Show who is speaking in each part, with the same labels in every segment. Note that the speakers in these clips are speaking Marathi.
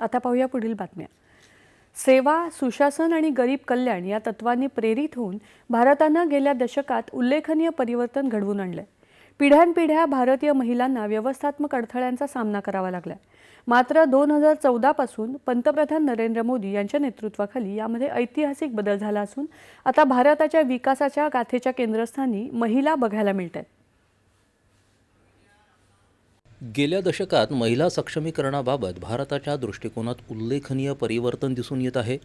Speaker 1: आता पाहूया पुढील बातम्या. सेवा सुशासन आणि गरीब कल्याण या तत्वांनी प्रेरित होऊन भारतानं गेल्या दशकात उल्लेखनीय परिवर्तन घडवून आणलंय. पिढ्यानपिढ्या भारतीय महिलांना व्यवस्थात्मक अडथळ्यांचा सामना करावा लागला मात्र दोन हजार चौदापासून पंतप्रधान नरेंद्र मोदी यांच्या नेतृत्वाखाली यामध्ये ऐतिहासिक बदल झाला असून आता भारताच्या विकासाच्या गाथेच्या केंद्रस्थानी महिला बघायला मिळत आहेत
Speaker 2: गेल्या दशकात महिला सक्षमीकरणाबाबत भारताच्या दृष्टिकोनात उल्लेखनीय परिवर्तन दिसून येत आहे.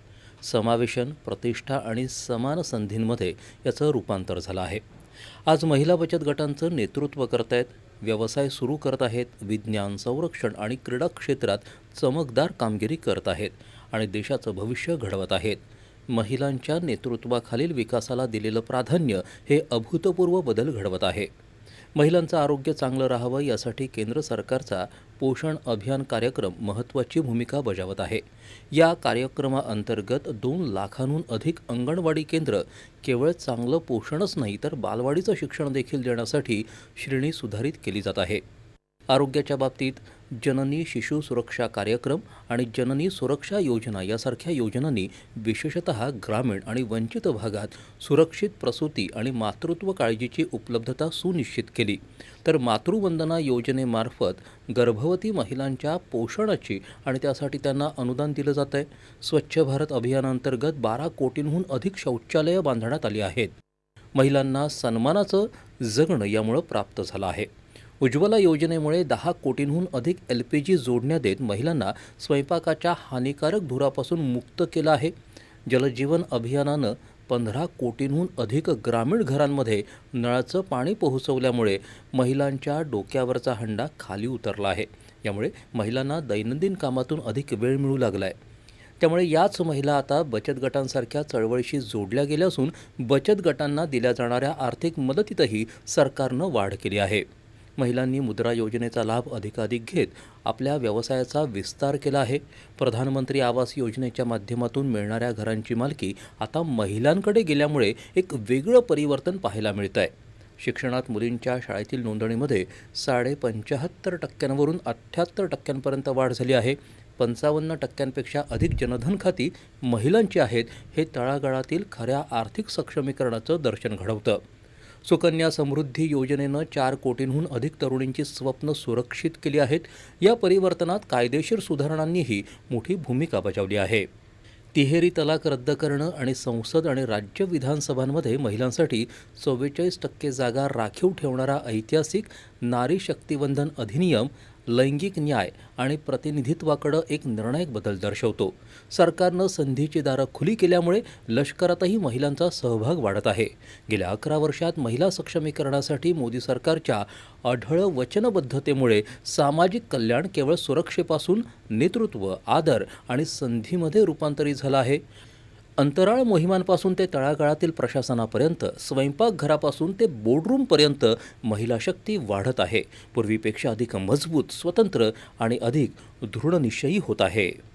Speaker 2: समावेशन प्रतिष्ठा आणि समान संधींमध्ये याचं रूपांतर झालं आहे. आज महिला बचत गटांचं नेतृत्व करत आहेत व्यवसाय सुरू करत आहेत विज्ञान संरक्षण आणि क्रीडा क्षेत्रात चमकदार कामगिरी करत आहेत आणि देशाचं भविष्य घडवत आहेत. महिलांच्या नेतृत्वाखालील विकासाला दिलेलं प्राधान्य हे अभूतपूर्व बदल घडवत आहे. महिलांचं आरोग्य चांगलं राहावं यासाठी केंद्र सरकारचा पोषण अभियान कार्यक्रम महत्त्वाची भूमिका बजावत आहे. या कार्यक्रमाअंतर्गत दोन लाखांहून अधिक अंगणवाडी केंद्र केवळ चांगलं पोषणच नाही तर बालवाडीचं शिक्षण देखील देण्यासाठी श्रेणी सुधारित केली जात आहे. आरोग्याच्या बाबतीत जननी शिशु सुरक्षा कार्यक्रम आणि जननी सुरक्षा योजना यासारख्या योजनांनी विशेषतः ग्रामीण आणि वंचित भागात सुरक्षित प्रसूती आणि मातृत्व काळजीची उपलब्धता सुनिश्चित केली. तर मातृवंदना योजनेमार्फत गर्भवती महिलांच्या पोषणाची आणि त्यासाठी त्यांना अनुदान दिलं जात आहे. स्वच्छ भारत अभियानांतर्गत बारा कोटींहून अधिक शौचालयं बांधण्यात आली आहेत. महिलांना सन्मानाचं जगणं यामुळं प्राप्त झालं आहे. उज्ज्वला योजनेमुळे दहा कोटींहून अधिक एल पी जी जोडण्या देत महिलांना स्वयंपाकाच्या हानिकारक धुरापासून मुक्त केलं आहे. जलजीवन अभियानानं पंधरा कोटींहून अधिक ग्रामीण घरांमध्ये नळाचं पाणी पोहोचवल्यामुळे महिलांच्या डोक्यावरचा हंडा खाली उतरला आहे. यामुळे महिलांना दैनंदिन कामातून अधिक वेळ मिळू लागला आहे त्यामुळे याच महिला आता बचत गटांसारख्या चळवळीशी जोडल्या गेल्या असून बचत गटांना दिल्या जाणाऱ्या आर्थिक मदतीतही सरकारनं वाढ केली आहे. महिलांनी मुद्रा योजनेचा लाभ अधिकाधिक घेत आपल्या व्यवसायाचा विस्तार केला आहे. प्रधानमंत्री आवास योजनेच्या माध्यमातून मिळणाऱ्या घरांची मालकी आता महिलांकडे गेल्यामुळे एक वेगळं परिवर्तन पाहायला मिळतं आहे शिक्षणात मुलींच्या शाळेतील नोंदणीमध्ये साडे पंच्याहत्तर टक्क्यांवरून अठ्ठ्याहत्तर टक्क्यांपर्यंत वाढ झाली आहे. पंचावन्न टक्क्यांपेक्षा अधिक जनधन खाती महिलांची आहेत हे तळागाळातील खऱ्या आर्थिक सक्षमीकरणाचं दर्शन घडवतं. सुकन्या समृद्धी योजनेनं चार कोटींहून अधिक तरुणींची स्वप्न सुरक्षित केली आहेत. या परिवर्तनात कायदेशीर सुधारणांनीही मोठी भूमिका बजावली आहे. तिहेरी तलाक रद्द करणं आणि संसद आणि राज्य विधानसभांमध्ये महिलांसाठी चव्वेचाळीस टक्के जागा राखीव ठेवणारा ऐतिहासिक नारी शक्तिबंधन अधिनियम लैंगिक न्याय आणि प्रतिनिधित्वाकडं एक निर्णायक बदल दर्शवतो. सरकारनं संधीची दारं खुली केल्यामुळे लष्करातही महिलांचा सहभाग वाढत आहे. गेल्या अकरा वर्षात महिला सक्षमीकरणासाठी मोदी सरकारच्या अढळ वचनबद्धतेमुळे सामाजिक कल्याण केवळ सुरक्षेपासून नेतृत्व आदर आणि संधीमध्ये रूपांतरित झालं आहे. अंतराळ मोहिमांपासून ते तळागाळातील प्रशासनापर्यंत स्वयंपाकघरापासून ते बोर्डरूमपर्यंत महिला शक्ती वाढत आहे. पूर्वीपेक्षा अधिक मजबूत स्वतंत्र आणि अधिक दृढनिश्चयी होत आहे.